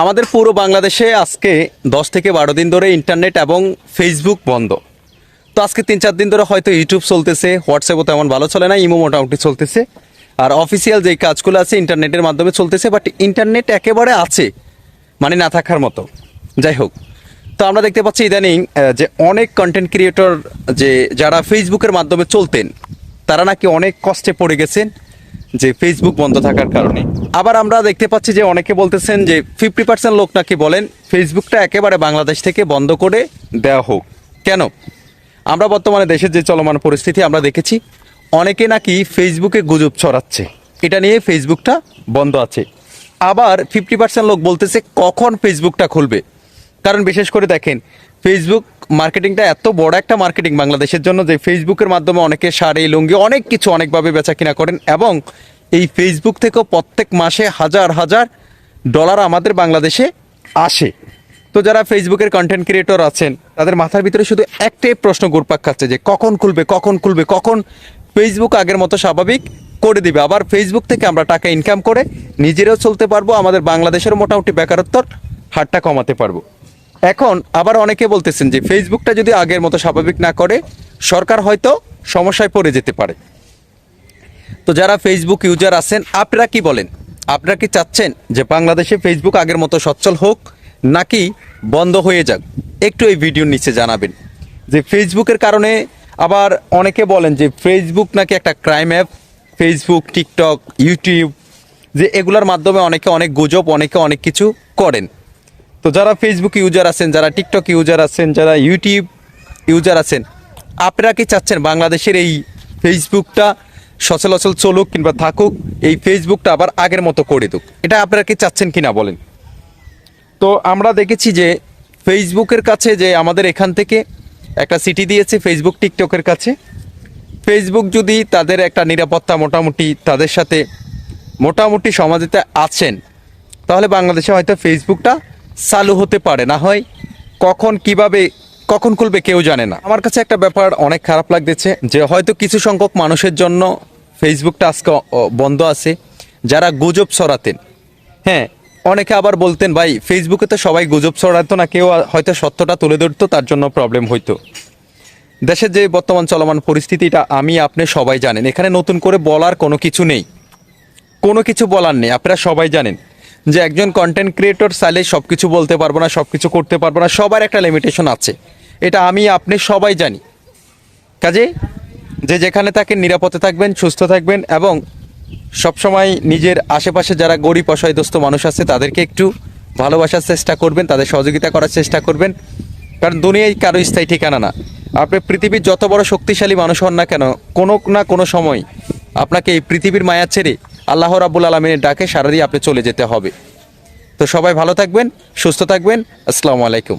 আমাদের পুরো বাংলাদেশে আজকে দশ থেকে বারো দিন ধরে ইন্টারনেট এবং ফেসবুক বন্ধ। তো আজকে তিন চার দিন ধরে হয়তো ইউটিউব চলতেছে হোয়াটসঅ্যাপও তেমন ভালো চলে না ইমো মোটামুটি চলতেছে। আর অফিসিয়াল যেই কাজগুলো আছে ইন্টারনেটের মাধ্যমে চলতেছে বাট ইন্টারনেট একেবারে আছে মানে না থাকার মতো। যাই হোক, তো আমরা দেখতে পাচ্ছি ইদানিং যে অনেক কন্টেন্ট ক্রিয়েটর যে যারা ফেসবুকের মাধ্যমে চলতেন, তারা নাকি অনেক কষ্টে পড়ে গেছেন। যে ফেসবুক বন্ধ থাকার কারণে। আবার আমরা দেখতে পাচ্ছি যে অনেকে বলতেছেন যে ফিফটি পার্সেন্ট লোক নাকি বলেন ফেসবুকটা একেবারে বাংলাদেশ থেকে বন্ধ করে দেওয়া হোক। কেন? আমরা বর্তমানে দেশের যে চলমান পরিস্থিতি আমরা দেখেছি, অনেকে নাকি ফেসবুকে গুজব ছড়াচ্ছে। এটা নিয়ে ফেসবুকটা বন্ধ আছে। আবার ফিফটি পার্সেন্ট লোক বলতেছে, কখন ফেসবুকটা খুলবে? কারণ বিশেষ করে দেখেন ফেসবুক মার্কেটিংটা এত বড় একটা মার্কেটিং বাংলাদেশের জন্য যে ফেসবুকের মাধ্যমে অনেকে শাড়ি, লুঙ্গি অনেক কিছু অনেকভাবে বেচা কিনা করেন এবং এই ফেসবুক থেকেও প্রত্যেক মাসে হাজার হাজার ডলার আমাদের বাংলাদেশে আসে। তো যারা ফেসবুকের কন্টেন্ট ক্রিয়েটর আছেন, তাদের মাথার ভিতরে শুধু একটাই প্রশ্ন ঘুরপাক খাচ্ছে যে, কখন খুলবে কখন খুলবে, কখন? ফেসবুক আগের মতো স্বাভাবিক করে দিবে। আবার ফেসবুক থেকে আমরা টাকা ইনকাম করে নিজেরাও চলতে পারব, আমাদের বাংলাদেশের মোটামুটি বেকারত্বর হারটা কমাতে পারব। এখন আবার অনেকে বলতেছেন যে ফেসবুকটা যদি আগের মতো স্বাভাবিক না করে, সরকার হয়তো সমস্যায় পড়ে যেতে পারে। তো যারা ফেসবুক ইউজার আছেন, আপনারা কি বলেন? আপনারা কি চাচ্ছেন যে বাংলাদেশে ফেসবুক আগের মতো সচ্ছল হোক, নাকি বন্ধ হয়ে যাক? একটু এই ভিডিওর নিচে জানাবেন। যে ফেসবুকের কারণে আবার অনেকে বলেন যে ফেসবুক নাকি একটা crime app Facebook TikTok YouTube যে এগুলোর মাধ্যমে অনেকে অনেক গুজব, অনেকে অনেক কিছু করেন। তো যারা ফেসবুক ইউজার আছেন, যারা টিকটক ইউজার আছেন, যারা ইউটিউব ইউজার আছেন, আপনারা কি চাচ্ছেন বাংলাদেশের এই ফেসবুকটা সচলাচল চলুক কিংবা থাকুক, এই ফেসবুকটা আবার আগের মতো করে দিক। এটা আপনারা কি চাচ্ছেন কি না বলেন? তো আমরা দেখেছি যে ফেসবুকের কাছে যে আমাদের এখান থেকে একটা সিটি দিয়েছে ফেসবুক টিকটকের কাছে। ফেসবুক যদি তাদের একটা নিরাপত্তা মোটামুটি তাদের সাথে মোটামুটি সমাজেতে আছেন, তাহলে বাংলাদেশে হয়তো ফেসবুকটা চালু হতে পারে। না হয় কখন, কীভাবে, কখন খুলবে কেউ জানে না। আমার কাছে একটা ব্যাপার অনেক খারাপ লাগতেছে যে হয়তো কিছু সংখ্যক মানুষের জন্য ফেসবুকটা আজকে বন্ধ আছে। যারা গুজব ছড়াতেন হ্যাঁ অনেকে আবার বলতেন, ভাই ফেসবুকে তো সবাই গুজব ছড়াতো না, কেউ হয়তো সত্যটা তুলে ধরতো, তার জন্য প্রবলেম হইতো। দেশের যে বর্তমান চলমান পরিস্থিতিটা আমি, আপনি সবাই জানেন। এখানে নতুন করে বলার কোনো কিছু নেই। কোনো কিছু বলার নেই, আপনারা সবাই জানেন। যে একজন কন্টেন্ট ক্রিয়েটর চাইলে সব কিছু বলতে পারব না সব কিছু করতে পারব না, সবার একটা লিমিটেশন আছে। এটা আমি, আপনি সবাই জানি। কাজে যে যেখানে থাকেন নিরাপদে থাকবেন, সুস্থ থাকবেন এবং সবসময় নিজের আশেপাশে যারা গরিব অসহায়দস্ত মানুষ আছে, তাদেরকে একটু ভালোবাসার চেষ্টা করবেন, তাদের সহযোগিতা করার চেষ্টা করবেন। কারণ দুনিয়ায় কারও স্থায়ী ঠিকানা না। আপনি পৃথিবীর যত বড় শক্তিশালী মানুষ হন না কেন, কোনো না কোনো সময় আপনাকে এই পৃথিবীর মায়া ছেড়ে আল্লাহ রাবুল আলমিনের ডাকে সারা দিয়ে আপনি চলে যেতে হবে। তো সবাই ভালো থাকবেন, সুস্থ থাকবেন। আসসালামু আলাইকুম।